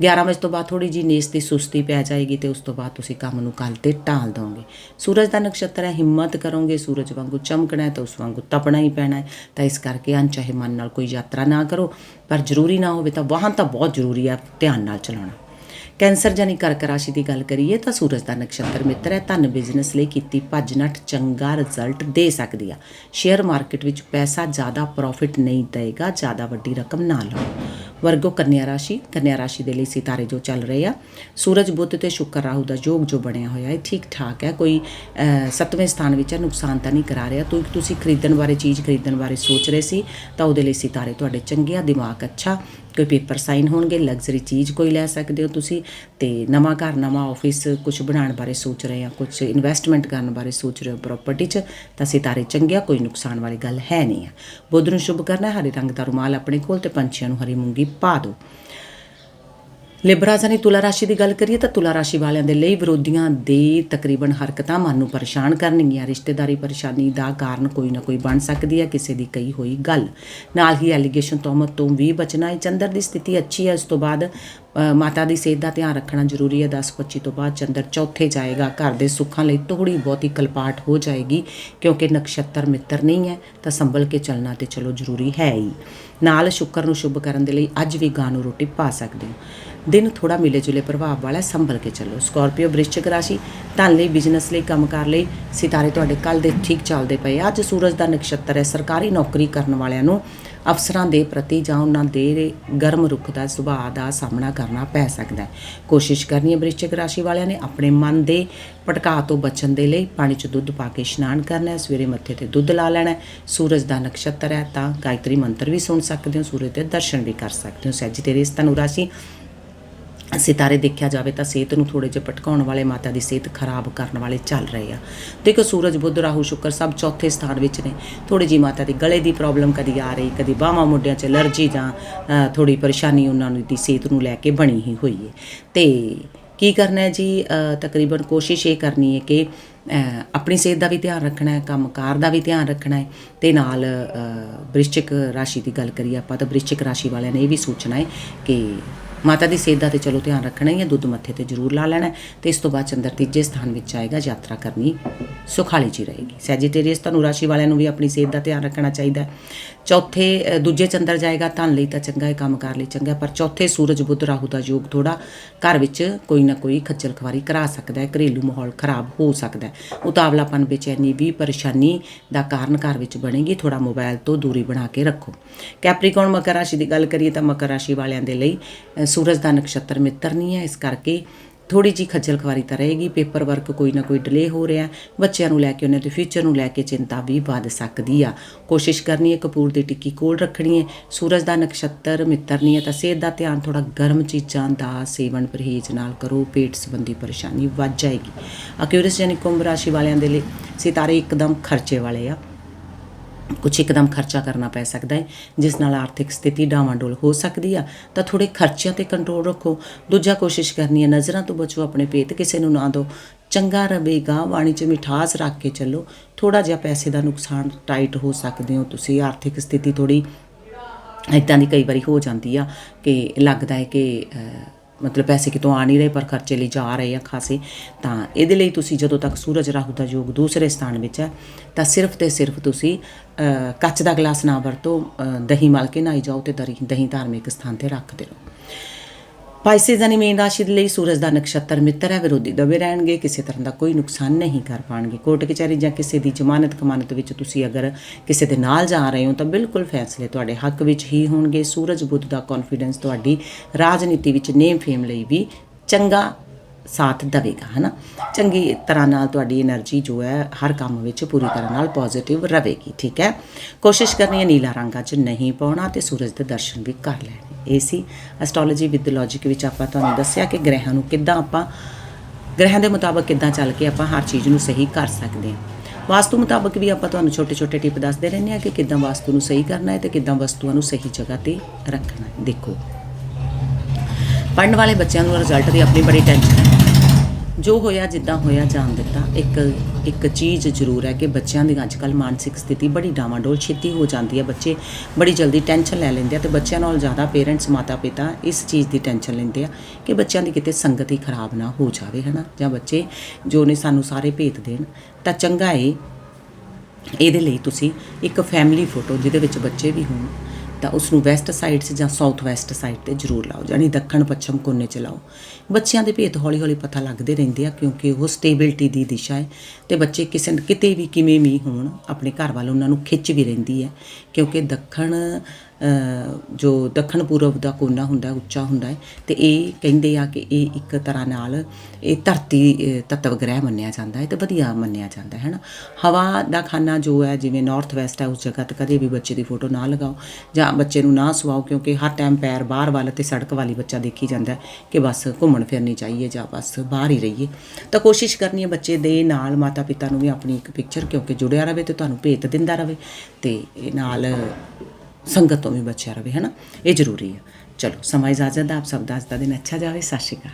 11 ਵਜੇ ਤੋਂ ਬਾਅਦ ਥੋੜੀ ਜੀ ਨੀਸ ਦੀ ਸੁਸਤੀ ਪੈ ਜਾਏਗੀ ਤੇ ਉਸ ਤੋਂ ਬਾਅਦ ਤੁਸੀਂ ਕੰਮ ਨੂੰ ਕੱਲ ਤੇ ਟਾਲ ਦੋਗੇ। ਸੂਰਜ ਦਾ ਨਕਸ਼ਤਰ ਹੈ, ਹਿੰਮਤ ਕਰੋਗੇ, ਸੂਰਜ ਵਾਂਗੂ ਚਮਕਣਾ ਹੈ ਤਾਂ ਉਸ ਵਾਂਗੂ ਤਪਣਾ ਹੀ ਪੈਣਾ ਹੈ। ਤਾਂ ਇਸ ਕਰਕੇ ਅਣਚਾਹੇ ਮਨ ਨਾਲ ਕੋਈ ਯਾਤਰਾ ਨਾ ਕਰੋ, ਪਰ ਜ਼ਰੂਰੀ ਨਾ ਹੋਵੇ ਤਾਂ ਵਾਹਨ ਤਾਂ ਬਹੁਤ ਜ਼ਰੂਰੀ ਹੈ, ਧਿਆਨ ਨਾਲ ਚਲਾਉਣਾ। ਕੈਂਸਰ ਜਾਨੀ ਕਰਕ ਰਾਸ਼ੀ ਦੀ ਗੱਲ ਕਰੀਏ ਤਾਂ ਸੂਰਜ ਦਾ ਨਕਸ਼ਤਰ ਮਿੱਤਰ ਹੈ ਧਨ ਬਿਜ਼ਨਸ ਲਈ ਕੀਤੀ ਭੱਜ ਨੱਠ ਚੰਗਾ ਰਿਜ਼ਲਟ ਦੇ ਸਕਦੀ ਆ। ਸ਼ੇਅਰ ਮਾਰਕੀਟ ਵਿੱਚ ਪੈਸਾ ਜ਼ਿਆਦਾ ਪ੍ਰੋਫਿਟ ਨਹੀਂ ਦੇਗਾ ਜ਼ਿਆਦਾ ਵੱਡੀ ਰਕਮ ਨਾ ਲਓ। ਵਰਗੋ ਕੰਨਿਆ ਰਾਸ਼ੀ ਕੰਨਿਆ ਰਾਸ਼ੀ ਦੇ ਲਈ ਸਿਤਾਰੇ ਜੋ ਚੱਲ ਰਹੇ ਆ ਸੂਰਜ ਬੁੱਧ ਤੇ ਸ਼ੁੱਕਰ ਰਾਹੂ ਦਾ ਯੋਗ ਜੋ ਬਣਿਆ ਹੋਇਆ ਹੈ ਠੀਕ ਠਾਕ ਹੈ ਕੋਈ ਅਹ, ਸੱਤਵੇਂ ਸਥਾਨ ਵਿੱਚ ਹੈ ਨੁਕਸਾਨ ਤਾਂ ਨਹੀਂ ਕਰਾ ਰਿਹਾ। ਤੋ ਤੁਸੀਂ ਖਰੀਦਣ ਬਾਰੇ ਚੀਜ਼ ਖਰੀਦਣ ਬਾਰੇ ਸੋਚ ਰਹੇ ਸੀ ਤਾਂ ਉਹਦੇ ਲਈ ਸਿਤਾਰੇ ਤੁਹਾਡੇ ਚੰਗੇ ਆ ਦਿਮਾਗ ਅੱਛਾ ਕੋਈ ਪੇਪਰ ਸਾਈਨ ਹੋਣਗੇ, ਲਗਜ਼ਰੀ ਚੀਜ਼ ਕੋਈ ਲੈ ਸਕਦੇ ਹੋ ਤੁਸੀਂ ਤੇ ਨਵਾਂ ਘਰ, ਨਵਾਂ ਆਫਿਸ ਕੁਝ ਬਣਾਉਣ ਬਾਰੇ ਸੋਚ ਰਹੇ ਆ ਕੁਝ ਇਨਵੈਸਟਮੈਂਟ ਕਰਨ ਬਾਰੇ ਸੋਚ ਰਹੇ ਹੋ ਪ੍ਰਾਪਰਟੀ 'ਚ, ਤਾਂ ਸਿਤਾਰੇ ਚੰਗੇ ਕੋਈ ਨੁਕਸਾਨ ਵਾਲੀ ਗੱਲ ਹੈ ਨਹੀਂ ਆ। ਬੁੱਧ ਨੂੰ ਸ਼ੁਭ ਕਰਨਾ, ਹਰੇ ਰੰਗ ਦਾ ਰੁਮਾਲ ਆਪਣੇ ਕੋਲ ਤੇ ਪੰਛੀਆਂ ਨੂੰ ਹਰੀ ਮੂੰਗੀ ਪਾ ਦਿਓ। ਲਿਬਰਾਜ਼ਾ ਜਾਨੀ ਤੁਲਾ ਰਾਸ਼ੀ ਦੀ ਗੱਲ ਕਰੀਏ ਤਾਂ ਤੁਲਾ ਰਾਸ਼ੀ ਵਾਲਿਆਂ ਦੇ ਲਈ ਵਿਰੋਧੀਆਂ ਦੇ ਤਕਰੀਬਨ ਹਰਕਤਾਂ ਮਨ ਨੂੰ ਪਰੇਸ਼ਾਨ ਕਰਨਗੀਆਂ। ਰਿਸ਼ਤੇਦਾਰੀ ਪਰੇਸ਼ਾਨੀ ਦਾ ਕਾਰਨ ਕੋਈ ਨਾ ਕੋਈ ਬਣ ਸਕਦੀ ਹੈ, ਕਿਸੇ ਦੀ ਕਹੀ ਹੋਈ ਗੱਲ। ਨਾਲ ਹੀ ਐਲੀਗੇਸ਼ਨ ਤੋਮਤ ਤੋਂ ਵੀ ਬਚਣਾ ਹੈ। ਚੰਦਰ ਦੀ ਸਥਿਤੀ ਅੱਛੀ ਹੈ। ਉਸ ਤੋਂ ਬਾਅਦ ਮਾਤਾ ਦੀ ਸਿਹਤ ਦਾ ਧਿਆਨ ਰੱਖਣਾ ਜ਼ਰੂਰੀ ਹੈ। 10-25 ਤੋਂ ਬਾਅਦ ਚੰਦਰ ਚੌਥੇ ਜਾਏਗਾ। ਘਰ ਦੇ ਸੁੱਖਾਂ ਲਈ ਥੋੜੀ ਬਹੁਤੀ ਕਲਪਾਟ ਹੋ ਜਾਏਗੀ ਕਿਉਂਕਿ ਨਕਸ਼ਤਰ ਮਿੱਤਰ ਨਹੀਂ ਹੈ, ਤਾਂ ਸੰਭਲ ਕੇ ਚੱਲਣਾ ਤੇ ਚਲੋ ਜ਼ਰੂਰੀ ਹੈ ਹੀ। ਨਾਲ ਸ਼ੁੱਕਰ ਨੂੰ ਸ਼ੁਭ ਕਰਨ ਦੇ ਲਈ ਅੱਜ ਵੀ ਗਾਂ ਨੂੰ ਰੋਟੀ ਪਾ ਸਕਦੇ ਹੋ। ਦਿਨ ਥੋੜਾ ਮਿਲੇ ਜੁਲੇ ਪ੍ਰਭਾਵ ਵਾਲਾ ਹੈ, ਸੰਭਲ ਕੇ ਚੱਲੋ। ਸਕਾਰਪੀਓ ਵ੍ਰਿਸ਼ਚਿਕ ਰਾਸ਼ੀ ਧਨ ਲਈ ਬਿਜ਼ਨਸ ਲਈ ਕੰਮਕਾਰ ਲਈ ਸਿਤਾਰੇ ਤੁਹਾਡੇ ਕੱਲ ਦੇ ਠੀਕ ਚੱਲਦੇ ਪਏ ਅੱਜ ਸੂਰਜ ਦਾ ਨਕਸ਼ਤਰ ਹੈ ਸਰਕਾਰੀ ਨੌਕਰੀ ਕਰਨ ਵਾਲਿਆਂ ਨੂੰ ਅਫਸਰਾਂ ਦੇ ਪ੍ਰਤੀ ਜਾਂ ਉਹਨਾਂ ਦੇ ਗਰਮ ਰੁੱਖ ਦਾ ਸੁਭਾਅ ਦਾ ਸਾਹਮਣਾ ਕਰਨਾ ਪੈ ਸਕਦਾ ਹੈ। ਕੋਸ਼ਿਸ਼ ਕਰਨੀ ਹੈ ਵ੍ਰਿਸ਼ਚਿਕ ਰਾਸ਼ੀ ਵਾਲਿਆਂ ਨੇ ਆਪਣੇ ਮਨ ਦੇ ਭਟਕਾਅ ਤੋਂ ਬਚਣ ਦੇ ਲਈ ਪਾਣੀ 'ਚ ਦੁੱਧ ਪਾ ਕੇ ਇਸ਼ਨਾਨ ਕਰਨਾ ਹੈ ਸਵੇਰੇ ਮੱਥੇ ਤੇ ਦੁੱਧ ਲਾ ਲੈਣਾ ਹੈ। ਸੂਰਜ ਦਾ ਨਕਸ਼ਤਰ ਹੈ ਤਾਂ ਗਾਇਤਰੀ ਮੰਤਰ ਵੀ ਸੁਣ ਸਕਦੇ ਹੋ ਸੂਰਜ ਦੇ ਦਰਸ਼ਨ ਵੀ ਕਰ ਸਕਦੇ ਹੋ। ਸੈਜੀਟੇਰੀਅਸ ਧਨੁ ਰਾਸ਼ੀ ਸਿਤਾਰੇ ਦੇਖਿਆ ਜਾਵੇ ਤਾਂ ਸਿਹਤ ਨੂੰ ਥੋੜੇ ਜਿਹਾ ਭਟਕਾਉਣ ਵਾਲੇ ਮਾਤਾ ਦੀ ਸਿਹਤ ਖਰਾਬ ਕਰਨ ਵਾਲੇ ਚੱਲ ਰਹੇ ਆ। ਦੇਖੋ ਸੂਰਜ ਬੁੱਧ ਰਾਹੂ ਸ਼ੁਕਰ ਸਭ ਚੌਥੇ ਸਥਾਨ ਵਿੱਚ ਨੇ। ਥੋੜੀ ਜੀ ਮਾਤਾ ਦੀ ਗਲੇ ਦੀ ਪ੍ਰੋਬਲਮ ਕਦੀ ਆ ਰਹੀ ਕਦੀ ਬਾਹਾਂ ਮੋਢਿਆਂ 'ਚ ਅਲਰਜੀ ਜਾਂ ਅ, ਥੋੜੀ ਪਰੇਸ਼ਾਨੀ ਉਹਨਾਂ ਨੂੰ ਦੀ ਸਿਹਤ ਨੂੰ ਲੈ ਕੇ ਬਣੀ ਹੀ ਹੋਈ ਹੈ ਤੇ ਕੀ ਕਰਨਾ ਹੈ ਜੀ? ਤਕਰੀਬਨ ਕੋਸ਼ਿਸ਼ ਇਹ ਕਰਨੀ ਹੈ ਕਿ ਆਪਣੀ ਸਿਹਤ ਦਾ ਵੀ ਧਿਆਨ ਰੱਖਣਾ ਹੈ ਕੰਮਕਾਰ ਦਾ ਵੀ ਧਿਆਨ ਰੱਖਣਾ ਹੈ। ਤੇ ਨਾਲ ਅ, ਵ੍ਰਿਸ਼ਚਿਕ ਰਾਸ਼ੀ ਦੀ ਗੱਲ ਕਰੀਏ ਆਪਾਂ ਤਾਂ ਵ੍ਰਿਸ਼ਚਿਕ ਰਾਸ਼ੀ ਵਾਲਿਆਂ ਨੇ ਇਹ ਵੀ ਸੋਚਣਾ ਹੈ ਕਿ ਮਾਤਾ ਦੀ ਸਿਹਤ ਦਾ ਤੇ ਚਲੋ ਧਿਆਨ ਰੱਖਣਾ ਹੀ ਹੈ ਦੁੱਧ ਮੱਥੇ ਤੇ ਜ਼ਰੂਰ ਲਾ ਲੈਣਾ ਹੈ ਤੇ ਇਸ ਤੋਂ ਬਾਅਦ ਚੰਦਰ ਤੀਜੇ ਸਥਾਨ ਵਿੱਚ ਆਏਗਾ ਯਾਤਰਾ ਕਰਨੀ ਸੁਖਾਲੀ ਜੀ ਰਹੇਗੀ। ਸੈਜੀਟੇਰੀਅਸ ਧਨੁ ਰਾਸ਼ੀ ਵਾਲਿਆਂ ਨੂੰ ਵੀ ਆਪਣੀ ਸਿਹਤ ਦਾ ਧਿਆਨ ਰੱਖਣਾ ਚਾਹੀਦਾ ਹੈ। ਚੌਥੇ ਅ, ਦੂਜੇ ਚੰਦਰ ਜਾਏਗਾ ਧਨ ਲਈ ਤਾਂ ਚੰਗਾ ਹੈ ਕੰਮਕਾਰ ਲਈ ਚੰਗਾ ਹੈ, ਪਰ ਚੌਥੇ ਸੂਰਜ ਬੁੱਧ ਰਾਹੂ ਦਾ ਯੋਗ ਥੋੜਾ ਘਰ ਵਿੱਚ ਕੋਈ ਨਾ ਕੋਈ ਖੱਜਲ ਖਵਾਰੀ ਕਰਾ ਸਕਦਾ ਹੈ ਘਰੇਲੂ ਮਾਹੌਲ ਖਰਾਬ ਹੋ ਸਕਦਾ ਹੈ। ਉਤਾਵਲਾਪਨ ਬੇਚੈਨੀ ਵੀ ਪਰੇਸ਼ਾਨੀ ਦਾ ਕਾਰਨ ਘਰ ਵਿੱਚ ਬਣੇਗੀ ਥੋੜਾ ਮੋਬਾਈਲ ਤੋਂ ਦੂਰੀ ਬਣਾ ਕੇ ਰੱਖੋ। ਕੈਪਰੀਕੌਨ ਮਕਰ ਰਾਸ਼ੀ ਦੀ ਗੱਲ ਕਰੀਏ ਤਾਂ ਮਕਰ ਰਾਸ਼ੀ ਵਾਲਿਆਂ ਦੇ ਲਈ ਅ, ਸੂਰਜ ਦਾ ਨਕਸ਼ਤਰ ਮਿੱਤਰ ਨਹੀਂ ਹੈ, ਇਸ ਕਰਕੇ ਥੋੜੀ ਜੀ ਖੱਜਲ ਖਵਾਰੀ ਤਾਂ ਰਹੇਗੀ, ਪੇਪਰ ਵਰਕ ਕੋਈ ਨਾ ਕੋਈ ਡਿਲੇ ਹੋ ਰਿਹਾ ਬੱਚਿਆਂ ਨੂੰ ਲੈ ਕੇ ਉਹਨਾਂ ਦੇ ਫਿਊਚਰ ਨੂੰ ਲੈ ਕੇ ਚਿੰਤਾ ਵੀ ਵੱਧ ਸਕਦੀ ਆ। ਕੋਸ਼ਿਸ਼ ਕਰਨੀ ਹੈ ਕਪੂਰ ਦੀ ਟਿੱਕੀ ਕੋਲ ਰੱਖਣੀ ਹੈ। ਸੂਰਜ ਦਾ ਨਕਸ਼ਤਰ ਮਿੱਤਰ ਨਹੀਂ ਹੈ ਤਾਂ ਸਿਹਤ ਦਾ ਧਿਆਨ ਥੋੜਾ ਗਰਮ ਚੀਜ਼ਾਂ ਦਾ ਸੇਵਨ ਪਰਹੇਜ਼ ਨਾਲ ਕਰੋ, ਪੇਟ ਸੰਬੰਧੀ ਪਰੇਸ਼ਾਨੀ ਵੱਧ ਜਾਏਗੀ। ਅਕਿਊਰਸ ਯਾਨੀ ਕੁੰਭ ਰਾਸ਼ੀ ਵਾਲਿਆਂ ਦੇ ਲਈ ਸਿਤਾਰੇ ਇੱਕਦਮ ਖਰਚੇ ਵਾਲੇ ਆ। ਕੁਝ ਇੱਕਦਮ ਖਰਚਾ ਕਰਨਾ ਪੈ ਸਕਦਾ ਹੈ, ਜਿਸ ਨਾਲ ਆਰਥਿਕ ਸਥਿਤੀ ਡਾਵਾਂਡੋਲ ਹੋ ਸਕਦੀ ਆ, ਤਾਂ ਥੋੜੇ ਖਰਚਿਆਂ ਤੇ ਕੰਟਰੋਲ ਰੱਖੋ। ਦੂਜਾ ਕੋਸ਼ਿਸ਼ ਕਰਨੀ ਹੈ, ਨਜ਼ਰਾਂ ਤੋਂ ਬਚੋ ਆਪਣੇ ਪੇਟ ਕਿਸੇ ਨੂੰ ਨਾ ਦਿਓ। ਚੰਗਾ ਰਵੇਗਾ ਬਾਣੀ 'ਚ ਮਿਠਾਸ ਰੱਖ ਕੇ ਚੱਲੋ। ਥੋੜਾ ਜਿਹਾ ਪੈਸੇ ਦਾ ਨੁਕਸਾਨ ਟਾਈਟ ਹੋ ਸਕਦੇ ਹੋ ਤੁਸੀਂ, ਆਰਥਿਕ ਸਥਿਤੀ ਥੋੜੀ ਇਦਾਂ ਦੀ ਕਈ ਵਾਰੀ ਹੋ ਜਾਂਦੀ ਆ, ਕਿ ਲੱਗਦਾ ਹੈ ਕਿ ਮਤਲਬ ਪੈਸੇ ਕਿਤੋਂ ਆ ਨਹੀਂ ਰਹੇ, ਪਰ ਖਰਚੇ ਲਈ ਜਾ ਰਹੇ ਆ ਖਾਸੇ, ਤਾਂ ਇਹਦੇ ਲਈ ਤੁਸੀਂ ਜਦੋਂ ਤੱਕ ਸੂਰਜ, ਰਾਹੂ ਦਾ ਯੋਗ ਦੂਸਰੇ ਸਥਾਨ ਵਿੱਚ ਹੈ, ਤਾਂ ਸਿਰਫ ਤੇ ਸਿਰਫ ਤੁਸੀਂ ਕੱਚ ਦਾ ਗਲਾਸ ਨਾ ਵਰਤੋ ਦਹੀਂ ਮਲ ਕੇ ਨਹਾਈ ਜਾਓ ਤੇ ਦਰੀ- ਦਹੀਂ ਧਾਰਮਿਕ ਸਥਾਨ ਤੇ ਰੱਖਦੇ ਰਹੋ। ਪਾਈਸਿਸ ਯਾਨੀ ਮੀਨ ਰਾਸ਼ੀ ਦੇ ਲਈ ਸੂਰਜ ਦਾ ਨਕਸ਼ਤਰ ਮਿੱਤਰ ਹੈ, ਵਿਰੋਧੀ ਦਬੇ ਰਹਿਣਗੇ, ਕਿਸੇ ਤਰ੍ਹਾਂ ਦਾ ਕੋਈ ਨੁਕਸਾਨ ਨਹੀਂ ਕਰ ਪਾਣਗੇ। ਕੋਰਟ ਕਚਹਿਰੀ ਜਾਂ ਕਿਸੇ ਦੀ ਜ਼ਮਾਨਤ ਕਮਾਨਤ ਵਿੱਚ ਤੁਸੀਂ ਅਗਰ ਕਿਸੇ ਦੇ ਨਾਲ ਜਾ ਰਹੇ ਹੋ ਤਾਂ ਬਿਲਕੁਲ ਫੈਸਲੇ ਤੁਹਾਡੇ ਹੱਕ ਵਿੱਚ ਹੀ ਹੋਣਗੇ। ਸੂਰਜ ਬੁੱਧ ਦਾ ਕੌਨਫੀਡੈਂਸ ਤੁਹਾਡੀ ਰਾਜਨੀਤੀ ਵਿੱਚ ਨੇਮ ਫੇਮ ਲਈ ਵੀ ਚੰਗਾ ਸਾਥ ਦੇਵੇਗਾ, ਹਨਾ? ਚੰਗੀ ਤਰ੍ਹਾਂ ਨਾਲ ਤੁਹਾਡੀ એનર્ਜੀ ਜੋ ਹੈ, ਹਰ ਕੰਮ ਵਿੱਚ ਪੂਰੀ ਤਰ੍ਹਾਂ ਨਾਲ ਪੋਜ਼ਿਟਿਵ ਰਹੇਗੀ, ਠੀਕ ਹੈ? ਕੋਸ਼ਿਸ਼ ਕਰਨੀ ਹੈ ਨੀਲਾ ਰੰਗਾ 'ਚ ਨਹੀਂ ਪਾਉਣਾ ਤੇ ਸੂਰਜ ਦੇ ਦਰਸ਼ਨ ਵੀ ਕਰ ਲੈਣੇ। ਇਹ ਸੀ ਐਸਟ੍ਰੋਲੋਜੀ ਵਿਦ ਲੌਜੀਕ ਵਿੱਚ ਆਪਾਂ ਤੁਹਾਨੂੰ ਦੱਸਿਆ ਕਿ ਗ੍ਰਹਿਾਂ ਨੂੰ ਕਿੱਦਾਂ ਆਪਾਂ, ਗ੍ਰਹਿਾਂ ਦੇ ਮੁਤਾਬਕ ਕਿੱਦਾਂ ਚੱਲ ਕੇ ਆਪਾਂ ਹਰ ਚੀਜ਼ ਨੂੰ ਸਹੀ ਕਰ ਸਕਦੇ ਹਾਂ। ਵਾਸਤੂ ਮੁਤਾਬਕ ਵੀ ਆਪਾਂ ਤੁਹਾਨੂੰ ਛੋਟੇ-ਛੋਟੇ ਟਿਪ ਦੱਸਦੇ ਰਹਿੰਦੇ ਆ ਕਿ ਕਿੱਦਾਂ ਵਾਸਤੂ ਨੂੰ ਸਹੀ ਕਰਨਾ ਹੈ ਤੇ ਕਿੱਦਾਂ ਵਸਤੂਆਂ ਨੂੰ ਸਹੀ ਜਗ੍ਹਾ ਤੇ ਰੱਖਣਾ ਹੈ। ਦੇਖੋ ਪੜਨ ਵਾਲੇ ਬੱਚਿਆਂ ਨੂੰ ਰਿਜ਼ਲਟ ਦੀ ਆਪਣੀ ਬੜੀ ਟੈਨਸ਼ਨ ਹੈ। ਜੋ ਹੋਇਆ, ਜਿੱਦਾਂ ਹੋਇਆ, ਜਾਣ ਦਿੱਤਾ। ਇੱਕ ਇੱਕ ਚੀਜ਼ ਜ਼ਰੂਰ ਹੈ ਕਿ ਬੱਚਿਆਂ ਦੀ ਅੱਜਕੱਲ ਮਾਨਸਿਕ ਸਥਿਤੀ ਬੜੀ ਡਾਵਾਂਡੋਲ, ਛੇਤੀ ਹੋ ਜਾਂਦੀ ਹੈ। ਬੱਚੇ ਬੜੀ ਜਲਦੀ ਟੈਨਸ਼ਨ ਲੈ ਲੈਂਦੇ ਆ ਤੇ ਬੱਚਿਆਂ ਨਾਲ ਜ਼ਿਆਦਾ ਪੇਰੈਂਟਸ ਮਾਤਾ ਪਿਤਾ ਇਸ ਚੀਜ਼ ਦੀ ਟੈਨਸ਼ਨ ਲੈਂਦੇ ਆ ਕਿ ਬੱਚਿਆਂ ਦੀ ਕਿਤੇ ਸੰਗਤ ਹੀ ਖਰਾਬ ਨਾ ਹੋ ਜਾਵੇ, ਹਨਾ? ਜਾਂ ਬੱਚੇ ਜੋ ਨੇ ਸਾਨੂੰ ਸਾਰੇ ਭੇਤ ਦੇਣ, ਤਾਂ ਚੰਗਾ ਏ। ਇਹਦੇ ਲਈ ਤੁਸੀਂ ਇੱਕ ਫੈਮਿਲੀ ਫੋਟੋ ਜਿਹਦੇ ਵਿੱਚ ਬੱਚੇ ਵੀ ਹੋਣ। ਤਾਂ ਉਸ ਨੂੰ ਵੈਸਟ ਸਾਈਡ 'ਚ ਜਾਂ ਸਾਊਥ ਵੈਸਟ ਸਾਈਡ ਤੇ ਜ਼ਰੂਰ ਲਾਓ ਯਾਨੀ ਦੱਖਣ ਪੱਛਮ ਕੋਨੇ 'ਚ ਲਾਓ। ਬੱਚਿਆਂ ਦੇ ਭੇਤ ਹੌਲੀ ਹੌਲੀ ਪਤਾ ਲੱਗਦੇ ਰਹਿੰਦੇ ਆ, ਕਿਉਂਕਿ ਉਹ ਸਟੇਬਿਲਟੀ ਦੀ ਦਿਸ਼ਾ ਹੈ ਤੇ ਬੱਚੇ ਕਿਸੇ न ਕਿਤੇ ਵੀ ਕਿਵੇਂ ਵੀ ਹੋਣ, ਆਪਣੇ ਘਰ ਵੱਲ ਉਹਨਾਂ ਨੂੰ ਖਿੱਚ ਵੀ ਰਹਿੰਦੀ ਹੈ, ਕਿਉਂਕਿ ਦੱਖਣ ਜੋ ਦੱਖਣ ਪੂਰਬ ਦਾ ਕੋਨਾ ਹੁੰਦਾ ਉੱਚਾ ਹੁੰਦਾ ਹੈ ਤੇ ਇਹ ਕਹਿੰਦੇ ਆ ਕਿ ਇਹ ਇੱਕ ਤਰ੍ਹਾਂ ਨਾਲ ਇਹ ਧਰਤੀ ਅ, ਤੱਤਵ ਗ੍ਰਹਿ ਮੰਨਿਆ ਜਾਂਦਾ ਹੈ ਤੇ ਵਧੀਆ ਮੰਨਿਆ ਜਾਂਦਾ ਹੈ ਨਾ ਹਵਾ ਦਾ ਖਾਨਾ ਜੋ ਹੈ ਜਿਵੇਂ ਨਾਰਥ ਵੈਸਟ ਹੈ ਉਸ ਜਗ੍ਹਾ ਤੇ ਕਦੇ ਵੀ ਬੱਚੇ ਦੀ ਫੋਟੋ ਨਾ ਲਗਾਓ ਜਾਂ ਬੱਚੇ ਨੂੰ ਨਾ ਸਵਾਓ ਕਿਉਂਕਿ ਹਰ ਟਾਈਮ ਪੈਰ ਬਾਹਰ ਵੱਲ ਤੇ ਸੜਕ ਵਾਲੀ ਬੱਚਾ ਦੇਖੀ ਜਾਂਦਾ ਕਿ ਬਸ ਘੁੰਮਣ ਫਿਰਨੀ ਚਾਹੀਏ ਜਾਂ ਬਸ ਬਾਹਰ ਹੀ ਰਹੀਏ। ਤਾਂ ਕੋਸ਼ਿਸ਼ ਕਰਨੀ ਹੈ ਬੱਚੇ ਦੇ ਨਾਲ ਮਾਤਾ ਪਿਤਾ ਨੂੰ ਵੀ ਆਪਣੀ ਇੱਕ ਪਿਕਚਰ ਕਿਉਂਕਿ ਜੁੜਿਆ ਰਹੇ ਤੇ ਤੁਹਾਨੂੰ ਭੇਤ ਦਿੰਦਾ ਰਹੇ ਤੇ ਇਹ ਨਾਲ ਸੰਗਤ ਤੋਂ ਵੀ ਬਚਿਆ ਰਹੇ ਹੈ ਨਾ ਇਹ ਜ਼ਰੂਰੀ ਹੈ ਚਲੋ, ਸਮਾਂ ਇਜਾਜ਼ਤ ਦਾ ਆਪ ਸਭ ਦਾ ਅੱਜ ਦਾ ਦਿਨ ਅੱਛਾ ਜਾਵੇ, ਸਤਿ ਸ਼੍ਰੀ ਅਕਾਲ।